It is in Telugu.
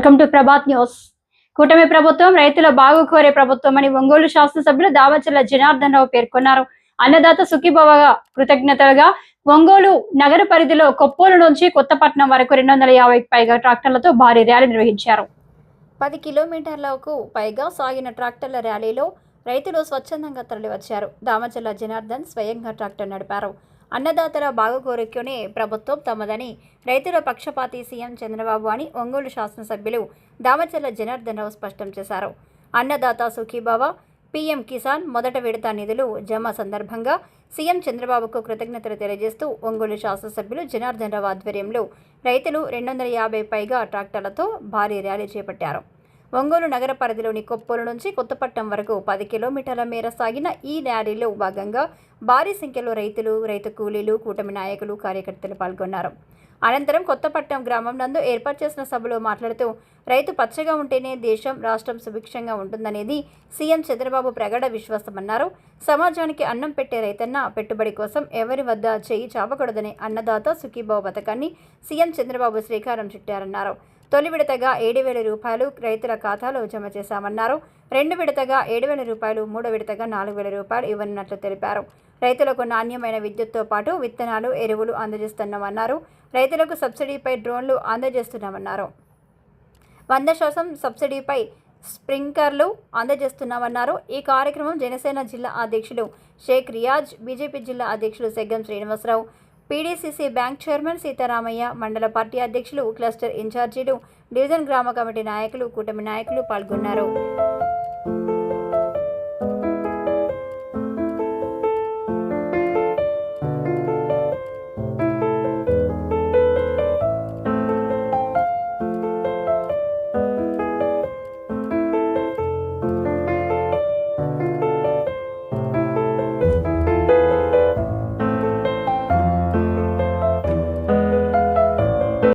Welcome to Prabhat news. కూటమి ప్రభుత్వం రైతుల బాగు కోరే ప్రభుత్వం అని ఒంగోలు శాసనసభ్యులు దావచల్ల జనార్దన్ రావు పేర్కొన్నారు. అన్నదాత సుఖీభవగా కృతజ్ఞతలుగా ఒంగోలు నగర పరిధిలో కొప్పోలు నుంచి కొత్తపట్నం వరకు రెండు వందల యాభైకి పైగా ట్రాక్టర్లతో భారీ ర్యాలీ నిర్వహించారు. పది కిలోమీటర్లకు పైగా సాగిన ట్రాక్టర్ల ర్యాలీలో రైతులు స్వచ్ఛందంగా తరలివచ్చారు. దామచల్ల జనార్దన్ స్వయంగా ట్రాక్టర్ నడిపారు. అన్నదాతల బాగోకోరికనే ప్రభుత్వం తమదని రైతుల పక్షపాతి సీఎం చంద్రబాబు అని ఒంగోలు శాసనసభ్యులు దామచర్ల జనార్దన్ రావు స్పష్టం చేశారు. అన్నదాత సుఖీభావ పీఎం కిసాన్ మొదట విడత నిధులు జమ సందర్భంగా సీఎం చంద్రబాబుకు కృతజ్ఞతలు తెలియజేస్తూ ఒంగోలు శాసనసభ్యులు జనార్దన్ రావు ఆధ్వర్యంలో రైతులు రెండు వందల యాభై పైగా ట్రాక్టర్లతో భారీ ర్యాలీ చేపట్టారు. ఒంగోలు నగర పరిధిలోని కొప్పోలు నుంచి కొత్తపట్నం వరకు పది కిలోమీటర్ల మేర సాగిన ఈ ర్యాలీలో భాగంగా భారీ సంఖ్యలో రైతులు రైతు కూలీలు కూటమి నాయకులు కార్యకర్తలు పాల్గొన్నారు. అనంతరం కొత్తపట్నం గ్రామం నందు ఏర్పాటు చేసిన సభలో మాట్లాడుతూ రైతు పచ్చగా ఉంటేనే దేశం రాష్ట్రం సుభిక్షంగా ఉంటుందనేది సీఎం చంద్రబాబు ప్రగాఢ విశ్వాసమన్నారు. సమాజానికి అన్నం పెట్టే రైతన్న పెట్టుబడి కోసం ఎవరి వద్ద చేయి చావకూడదనే అన్నదాత సుఖీభావ పథకాన్ని సీఎం చంద్రబాబు శ్రీకారం చుట్టారన్నారు. తొలి విడతగా ఏడు వేల రూపాయలు రైతుల ఖాతాలో జమ చేశామన్నారు. రెండు విడతగా ఏడు వేల రూపాయలు మూడో విడతగా నాలుగు వేల రూపాయలు ఇవ్వనున్నట్లు తెలిపారు. రైతులకు నాణ్యమైన విద్యుత్తో పాటు విత్తనాలు ఎరువులు అందజేస్తున్నామన్నారు. రైతులకు సబ్సిడీపై డ్రోన్లు అందజేస్తున్నామన్నారు. వంద శాతం సబ్సిడీపై స్ప్రింక్లర్లు అందజేస్తున్నామన్నారు. ఈ కార్యక్రమం జనసేన జిల్లా అధ్యక్షులు షేక్ రియాజ్ బీజేపీ జిల్లా అధ్యక్షులు Seggam Srinivasarao PDCC bank chairman Seetharamaiah మండల పార్టీ అధ్యక్షులు క్లస్టర్ ఇన్ఛార్జీలు డివిజన్ గ్రామ కమిటీ నాయకులు కూటమి నాయకులు పాల్గొన్నారు.